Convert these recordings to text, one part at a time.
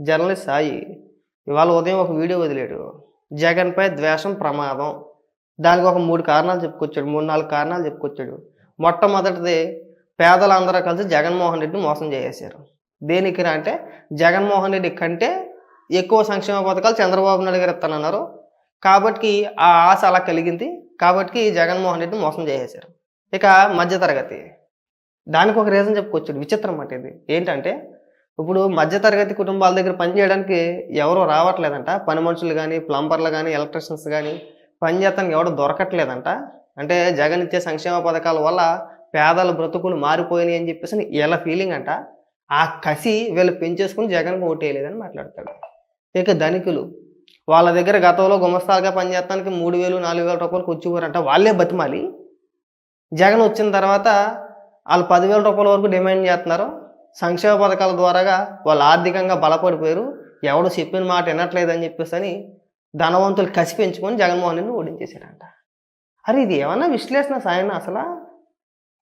Journalist Sai ఇవాళ ఉదయం ఒక వీడియో వదిలేడు. జగన్పై ద్వేషం ప్రమాదం. దానికి ఒక మూడు కారణాలు చెప్పుకొచ్చాడు. మూడు నాలుగు కారణాలు చెప్పుకొచ్చాడు. మొట్టమొదటిది పేదలందరూ కలిసి జగన్మోహన్ రెడ్డిని మోసం చేసేసారు దేనికి అంటే జగన్మోహన్ రెడ్డి కంటే ఎక్కువ సంక్షేమ పథకాలు చంద్రబాబు నాయుడు గారు ఇస్తానన్నారు. కాబట్టి ఆ ఆశ అలా కలిగింది. కాబట్టి జగన్మోహన్ రెడ్డిని మోసం చేసేసారు ఇక మధ్యతరగతి. దానికి ఒక రీజన్ చెప్పుకొచ్చాడు. విచిత్రం అంటే ఇది. ఏంటంటే ఇప్పుడు మధ్యతరగతి కుటుంబాల దగ్గర పని చేయడానికి ఎవరు రావట్లేదంట. పని మనుషులు కానీ ప్లంబర్లు కానీ ఎలక్ట్రీషియన్స్ కానీ పని చేస్తానికి ఎవరు దొరకట్లేదంట. అంటే జగన్ ఇచ్చే సంక్షేమ పథకాల వల్ల పేదల బ్రతుకులు మారిపోయినాయి అని చెప్పేసి వీళ్ళ ఫీలింగ్ అంట. ఆ కసి వీళ్ళు పెంచేసుకుని జగన్కి ఓటేయలేదని మాట్లాడతాడు. ఇక ధనికులు వాళ్ళ దగ్గర గతంలో గుమస్తాలుగా పనిచేయడానికి మూడు వేలు నాలుగు వేల రూపాయలు వచ్చేవారంట వాళ్ళే బతిమాలి. జగన్ వచ్చిన తర్వాత వాళ్ళు పదివేల రూపాయల వరకు డిమాండ్ చేస్తున్నారు. సంక్షేమ పథకాల ద్వారాగా వాళ్ళు ఆర్థికంగా బలపడిపోయారు. ఎవడు చెప్పిన మాట వినట్లేదని చెప్పేసి అని ధనవంతులు కసి పెంచుకొని జగన్మోహన్ రెడ్డిని ఓడించేశారంట అరే ఇది ఏమన్నా విశ్లేషణ సాయన అసలు?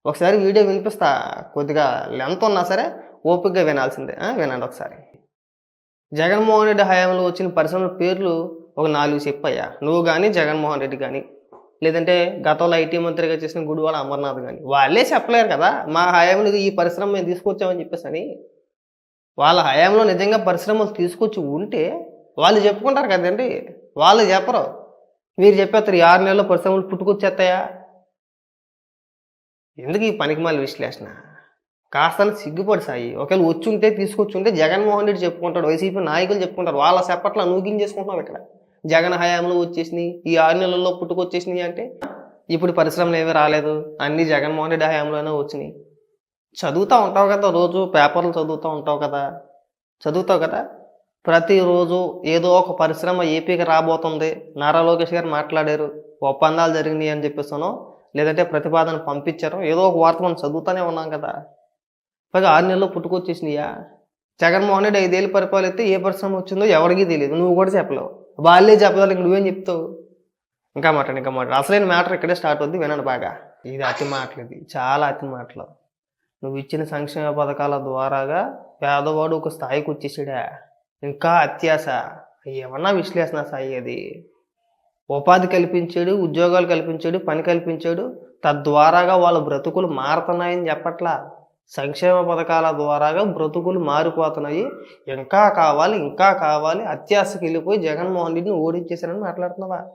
ఒకసారి వీడియో వినిపిస్తా. కొద్దిగా లెంత్ ఉన్నా సరే ఓపికగా వినాల్సిందే. వినండి ఒకసారి. జగన్మోహన్ రెడ్డి హయాంలో వచ్చిన పరిశ్రమల పేర్లు ఒక నాలుగు చెప్పయ్యా. నువ్వు కానీ జగన్మోహన్ రెడ్డి కానీ లేదంటే గతంలో ఐటీ మంత్రిగా చేసిన గుడివాడ అమర్నాథ్ కానీ వాళ్ళే చెప్పలేరు కదా మా హయాంలో ఈ పరిశ్రమ మేము తీసుకొచ్చామని చెప్పేసి అని. వాళ్ళ హయాంలో నిజంగా పరిశ్రమలు తీసుకొచ్చి ఉంటే వాళ్ళు చెప్పుకుంటారు కదండి వాళ్ళు చెప్పరు. మీరు చెప్పేస్తారు ఆరు నెలల్లో పరిశ్రమలు పుట్టుకొచ్చేస్తాయా? ఎందుకు ఈ పనికిమాల విశ్లేషణ? కాస్త సిగ్గుపడి సాయి. ఒకవేళ వచ్చి ఉంటే తీసుకొచ్చి ఉంటే జగన్మోహన్ రెడ్డి చెప్పుకుంటాడు వైసీపీ నాయకులు చెప్పుకుంటారు వాళ్ళ సెపట్ల నూగించేసుకుంటున్నాం ఇక్కడ. జగన్ హయాంలో వచ్చేసినాయి. ఈ ఆరు నెలల్లో పుట్టుకొచ్చేసినాయి అంటే ఇప్పుడు పరిశ్రమలు ఏమీ రాలేదు. అన్నీ జగన్మోహన్ రెడ్డి హయాంలోనే వచ్చినాయి. చదువుతూ ఉంటావు కదా రోజు పేపర్లు చదువుతూ ఉంటావు కదా. చదువుతావు కదా? ప్రతిరోజు ఏదో ఒక పరిశ్రమ ఏపీకి రాబోతుంది. నారా లోకేష్ గారు మాట్లాడారు. ఒప్పందాలు జరిగినాయి అని చెప్పేసాను లేదంటే ప్రతిపాదన పంపించారు ఏదో ఒక వార్త మనం చదువుతూనే ఉన్నాం కదా. పైగా ఆరు నెలల్లో పుట్టుకొచ్చేసినాయా? జగన్మోహన్ రెడ్డి ఐదేళ్ళు పరిపాలిస్తే ఏ పరిశ్రమ వచ్చిందో ఎవరికీ తెలియదు. నువ్వు కూడా చెప్పలేవు. వాళ్ళే చెప్పాలి ఇంక నువ్వేం చెప్తావు? ఇంకా మాట ఇంకా మాట అసలైన మ్యాటర్ ఇక్కడే స్టార్ట్ అవుద్ది వినండి బాగా. ఇది అతి మాటలు ఇది చాలా అతి మాటలు. నువ్వు ఇచ్చిన సంక్షేమ పథకాల ద్వారాగా పేదవాడు ఒక స్థాయికి వచ్చేసాడా? ఇంకా అత్యాశ. ఏమన్నా విశ్లేషణ సాయి అది. ఉపాధి కల్పించాడు ఉద్యోగాలు కల్పించాడు పని కల్పించాడు తద్వారాగా వాళ్ళ బ్రతుకులు మారుతున్నాయని చెప్పట్లా. సంక్షేమ పథకాల ద్వారాగా బ్రతుకులు మారిపోతున్నాయి. ఇంకా కావాలి ఇంకా కావాలి. అత్యాశకి వెళ్ళిపోయి జగన్మోహన్ రెడ్డిని ఓడించేశారని మాట్లాడుతున్నావా?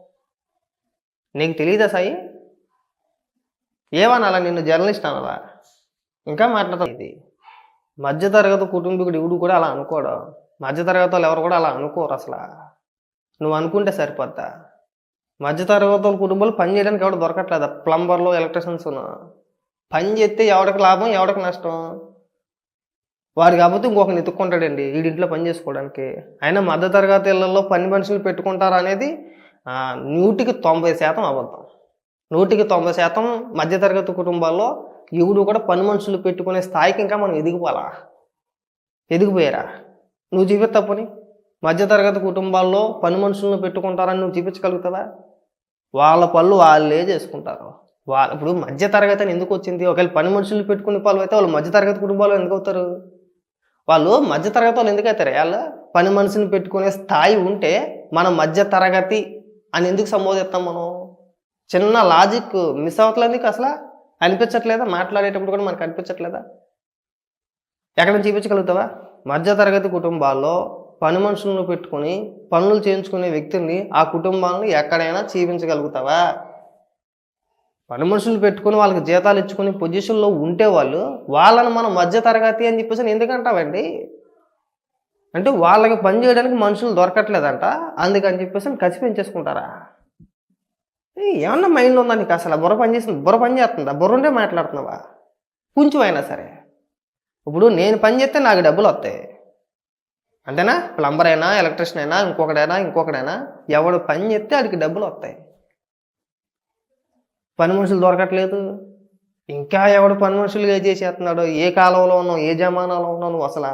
నీకు తెలియదా సాయి? ఏమనాలా నిన్ను జర్నలిస్ట్ అనాలా? ఇంకా మాట్లాడుతుంది ఇది మధ్యతరగతి కుటుంబీకుడు ఎవడు కూడా అలా అనుకోడు. మధ్యతరగతి వాళ్ళు ఎవరు కూడా అలా అనుకోరు అసలు. నువ్వు అనుకుంటే సరిపోద్దా? మధ్యతరగతి వాళ్ళ కుటుంబాలు పని చేయడానికి ఎవరు దొరకట్లేదా? ప్లంబర్లు ఎలక్ట్రిషియన్స్ పని చేస్తే ఎవడికి లాభం ఎవడికి నష్టం? వాడు కాకపోతే ఇంకొకరిని ఎత్తుక్కుంటాడండి వీడింట్లో పని చేసుకోవడానికి. అయినా మధ్యతరగతి ఇళ్ళలో పని మనుషులు పెట్టుకుంటారా అనేది నూటికి తొంభై శాతం అబద్ధం. నూటికి తొంభై శాతం మధ్యతరగతి కుటుంబాల్లో ఎవడు కూడా పని మనుషులు పెట్టుకునే స్థాయికి ఇంకా మనం ఎదిగిపోలా ఎదిగిపోయారా? నువ్వు చూపిస్తప్పని మధ్యతరగతి కుటుంబాల్లో పని మనుషులను పెట్టుకుంటారని నువ్వు చూపించగలుగుతావా? వాళ్ళ పనులు వాళ్ళే చేసుకుంటారు. వాళ్ళ ఇప్పుడు మధ్యతరగతి అని ఎందుకు వచ్చింది? ఒకవేళ పని మనుషులు పెట్టుకునే వాళ్ళు అయితే వాళ్ళు మధ్యతరగతి కుటుంబాలు ఎందుకు అవుతారు? వాళ్ళు మధ్యతరగతి వాళ్ళు ఎందుకు అవుతారు? వాళ్ళ పని మనుషుని పెట్టుకునే స్థాయి ఉంటే మనం మధ్యతరగతి అని ఎందుకు సంబోధిస్తాం మనం? చిన్న లాజిక్ మిస్ అవ్వట్లేదు అసలు? అనిపించట్లేదా? మాట్లాడేటప్పుడు కూడా మనకు అనిపించట్లేదా? ఎక్కడ చూపించగలుగుతావా? మధ్యతరగతి కుటుంబాల్లో పని మనుషులను పెట్టుకుని పనులు చేయించుకునే వ్యక్తిని ఆ కుటుంబాలను ఎక్కడైనా చూపించగలుగుతావా? పని మనుషులు పెట్టుకుని వాళ్ళకి జీతాలు ఇచ్చుకొని పొజిషన్లో ఉంటే వాళ్ళు వాళ్ళని మనం మధ్య తరగతి అని చెప్పేసి ఎందుకంటావండి అంటే వాళ్ళకి పని చేయడానికి మనుషులు దొరకట్లేదంట. అందుకని చెప్పేసి కసి పెంచేసుకుంటారా ఏ, ఏమన్నా మైండ్లో ఉందా నీకు అసలు? బుర్ర పని చేస్తుంది బుర్ర పని చేస్తుందా? బుర్ర ఉండే మాట్లాడుతున్నావా? కొంచెం అయినా సరే. ఇప్పుడు నేను పని చేస్తే నాకు డబ్బులు వస్తాయి. అంతేనా? ప్లంబర్ అయినా ఎలక్ట్రీషియన్ అయినా ఇంకొకడైనా ఇంకొకడైనా ఎవడు పని చేస్తే వాడికి డబ్బులు వస్తాయి. పని మనుషులు దొరకట్లేదు. ఇంకా ఎవడు పని మనుషులుగా చేసేస్తున్నాడు ఏ కాలంలో ఉన్నావు ఏ జమానాలో ఉన్నావు నువ్వు అసలు?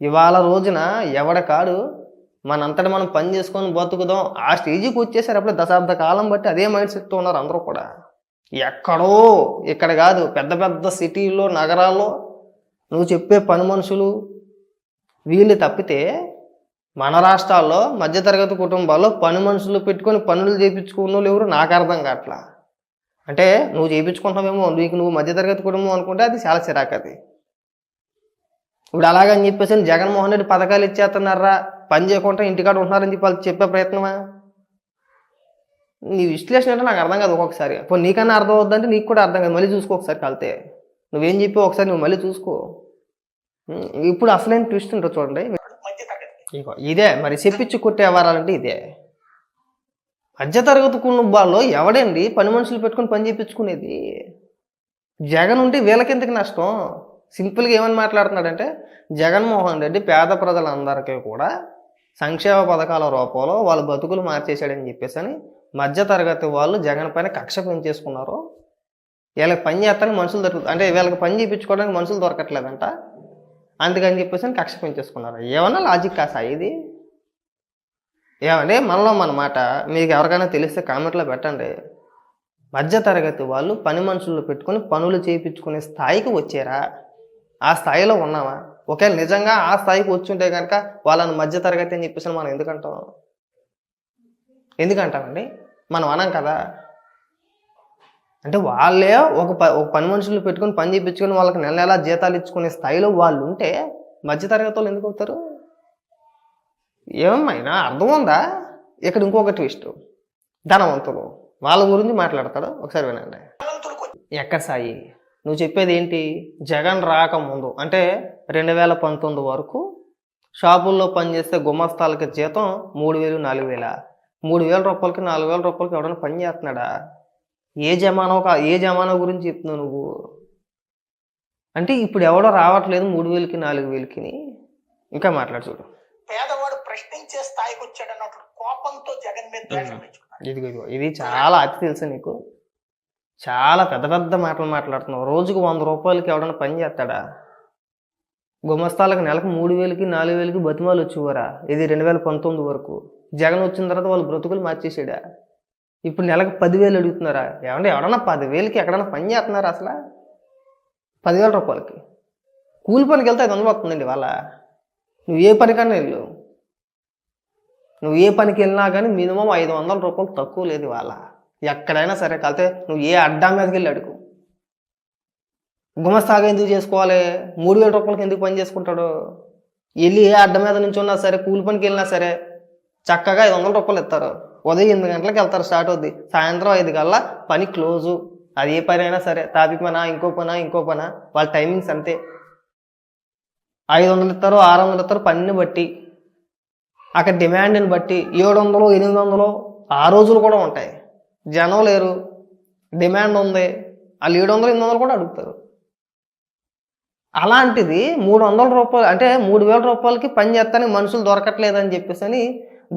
ఇవాళ రోజున ఎవడ కాడు మనంతటి మనం పని చేసుకొని బతుకుదాం. ఆ స్టేజీకి వచ్చేసారు అప్పుడే దశాబ్ద కాలం బట్టి అదే మైండ్ సెట్తో ఉన్నారు అందరూ కూడా. ఎక్కడో ఇక్కడ కాదు పెద్ద పెద్ద సిటీల్లో నగరాల్లో నువ్వు చెప్పే పని మనుషులు వీళ్ళు తప్పితే మన రాష్ట్రాల్లో మధ్యతరగతి కుటుంబాల్లో పని మనుషులు పెట్టుకొని పనులు చేయించుకున్న వాళ్ళు ఎవరు? నాకు అర్థం కావట్లా. అంటే నువ్వు చేయించుకుంటావేమో నీకు నువ్వు మధ్యతరగతి కుటుంబం అనుకుంటే అది చాలా చిరాకు అది. ఇప్పుడు అలాగని చెప్పేసి జగన్మోహన్ రెడ్డి పథకాలు ఇచ్చేస్తున్నారా? పని చేయకుండా ఇంటికాడ ఉంటున్నారని చెప్పి వాళ్ళు చెప్పే ప్రయత్నమా? నీ విశ్లేషణ అంటే నాకు అర్థం కాదు ఒక్కొక్కసారి. ఇప్పుడు నీకన్నా అర్థం అవుద్దంటే నీకు కూడా అర్థం కాదు. మళ్ళీ చూసుకో ఒకసారి కలితే. నువ్వేం చెప్పి ఒకసారి నువ్వు మళ్ళీ చూసుకో. ఇప్పుడు అసలైన ట్విస్ట్ ఉంటుంది చూడండి. ఇదే మరి చెప్పించి కొట్టే వ్యవహారాలంటే ఇదే. మధ్యతరగతి కుటుంబాల్లో ఎవడండి పని మనుషులు పెట్టుకొని పని చేయించుకునేది జగన్ ఉంటే వీళ్ళకెందుకు నష్టం? సింపుల్గా ఏమని మాట్లాడుతున్నాడంటే జగన్మోహన్ రెడ్డి పేద ప్రజలందరికీ కూడా సంక్షేమ పథకాల రూపంలో వాళ్ళ బతుకులు మార్చేశాడని చెప్పేసి అని మధ్యతరగతి వాళ్ళు జగన్ పైన కక్ష పెంచేసుకున్నారు వీళ్ళకి పని చేస్తానికి మనుషులు దొరుకుతుంది అంటే వీళ్ళకి పని చేయించుకోవడానికి మనుషులు దొరకట్లేదంట. అందుకని చెప్పేసి అని కక్ష పెంచేసుకున్నారు ఏమన్నా లాజిక్ కాసా ఇది? ఏమంటే మనలో మన మాట మీకు ఎవరికైనా తెలిస్తే కామెంట్లో పెట్టండి. మధ్యతరగతి వాళ్ళు పని మనుషులు పెట్టుకొని పనులు చేయించుకునే స్థాయికి వచ్చారా? ఆ స్థాయిలో ఉన్నామా ఒకవేళ నిజంగా ఆ స్థాయికి వచ్చుంటే కనుక వాళ్ళని మధ్యతరగతి అని చెప్పేసి మనం ఎందుకంటాం? ఎందుకంటామండి? మనం అనం కదా. అంటే వాళ్ళే ఒక ప ఒక పని మనుషులు పెట్టుకొని పని చేయించుకొని వాళ్ళకి నెల నెలా జీతాలు ఇచ్చుకునే స్థాయిలో వాళ్ళు ఉంటే మధ్యతరగతి వాళ్ళు ఎందుకు అవుతారు? ఏమైనా అర్థం ఉందా? ఇక్కడ ఇంకొక ట్విస్ట్ ధనవంతులు. వాళ్ళ గురించి మాట్లాడతాడు? ఒకసారి వినండి. ఎక్కడ సాయి? నువ్వు చెప్పేది ఏంటి? జగన్ రాకముందు. అంటే రెండు వేల పంతొమ్మిది వరకు షాపుల్లో పనిచేస్తే గుమస్తాలకి జీతం మూడు వేలు నాలుగు వేల మూడు వేల రూపాయలకి నాలుగు వేల రూపాయలకి ఎవడైనా పని చేస్తున్నాడా? ఏ జమానో ఏ జమానా గురించి చెప్తున్నావు నువ్వు? అంటే ఇప్పుడు ఎవడో రావట్లేదు మూడు వేలకి నాలుగు వేలకి ఇంకా మాట్లాడు చూడు. పేదవాడు ప్రశ్నించే స్థాయికి వచ్చాడు అన్నట్లు కోపంతో జగన్ మీద ద్వేషం పెంచుకున్నాడు ఇది చాలా అతి తెలుసు నీకు. చాలా పెద్ద పెద్ద మాటలు మాట్లాడుతున్నావు. రోజుకు వంద రూపాయలకి ఎవడన్నా పని చేస్తాడా? గుమస్తాలకు నెలకు మూడు వేలకి నాలుగు వేలకి బతిమాలు వచ్చేవారా? ఇది రెండు వేల పంతొమ్మిది వరకు. జగన్ వచ్చిన తర్వాత వాళ్ళు బ్రతుకులు మార్చేసాడా ఇప్పుడు నెలకు పదివేలు అడుగుతున్నారా? ఏమంటే ఎవడన్నా పదివేలకి ఎక్కడన్నా పని చేస్తున్నారా అసలు? పదివేల రూపాయలకి. కూలి పనికి వెళ్తే ఐదు వందలు వస్తుందండి వాళ్ళ. నువ్వు ఏ పనికన్నా వెళ్ళు. నువ్వు ఏ పనికి వెళ్ళినా కానీ మినిమం ఐదు వందల రూపాయలు తక్కువ లేదు వాళ్ళ ఎక్కడైనా సరే కలితే నువ్వు ఏ అడ్డా మీదకి వెళ్ళి అడుగు. గుమస్తాగా ఎందుకు చేసుకోవాలి? మూడు వేల రూపాయలకి ఎందుకు పని చేసుకుంటాడు? వెళ్ళి ఏ అడ్డ మీద నుంచి ఉన్నా సరే కూలి పనికి వెళ్ళినా సరే చక్కగా ఐదు వందల రూపాయలు ఇస్తారు. ఉదయం ఎనిమిది గంటలకు వెళ్తారు స్టార్ట్ అవుద్ది. సాయంత్రం ఐదు కల్లా పని క్లోజు. అది ఏ పని అయినా సరే టాపిక్ పనా ఇంకో పనా ఇంకో పనా వాళ్ళ టైమింగ్స్ అంతే. ఐదు వందలు ఇస్తారు ఆరు వందలు ఇస్తారు పనిని బట్టి. అక్కడ డిమాండ్ని బట్టి ఏడు వందలు ఎనిమిది వందలు ఆ రోజులు కూడా ఉంటాయి. జనం లేరు డిమాండ్ ఉంది. వాళ్ళు ఏడు వందలు ఎనిమిది వందలు కూడా అడుగుతారు. అలాంటిది మూడు వందల రూపాయలు అంటే మూడు వేల రూపాయలకి పని చేస్తానికి మనుషులు దొరకట్లేదని చెప్పేసి అని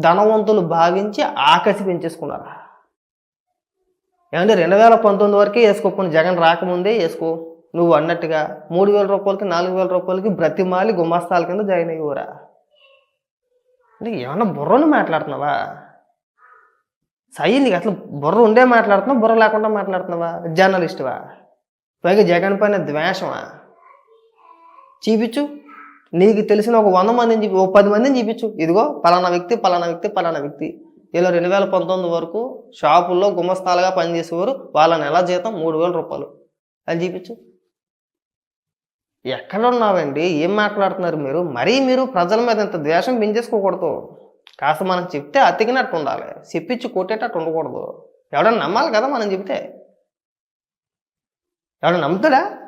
ధనవంతులు భావించి ఆకసి పెంచేసుకున్నారు. ఏమంటే రెండు వేల పంతొమ్మిది వరకే వేసుకోకుండా జగన్ రాకముందే వేసుకో. నువ్వు అన్నట్టుగా మూడు వేల రూపాయలకి నాలుగు వేల రూపాయలకి బ్రతిమాలి గుమాస్తాల కింద జాయిన్ అయ్యేవరా? అంటే ఏమన్నా బుర్రను మాట్లాడుతున్నావా? సై నీకు అసలు బుర్ర ఉండే మాట్లాడుతున్నావు? బుర్ర లేకుండా మాట్లాడుతున్నావా? జర్నలిస్టువా? పైగా జగన్ పైన ద్వేషమా? చూపించు. నీకు తెలిసిన ఒక వంద మందిని చూపి ఓ పది మందిని చూపించు. ఇదిగో పలానా వ్యక్తి పలానా వ్యక్తి పలానా వ్యక్తి. ఇలా రెండు వేల పంతొమ్మిది వరకు షాపుల్లో గుమస్తాలుగా పనిచేసేవారు. వాళ్ళ నెల జీతం? మూడు వేల రూపాయలు. అది చూపించు. ఎక్కడున్నావండి ఏం మాట్లాడుతున్నారు మీరు? మరీ మీరు ప్రజల మీద ఇంత ద్వేషం పెంచేసుకోకూడదు. కాస్త మనం చెప్తే అతికినట్టు ఉండాలి. చెప్పించి కొట్టేటట్టు ఉండకూడదు. ఎవడన్నా నమ్మాలి కదా మనం చెప్తే ఎవడన్నా నమ్ముతాడా?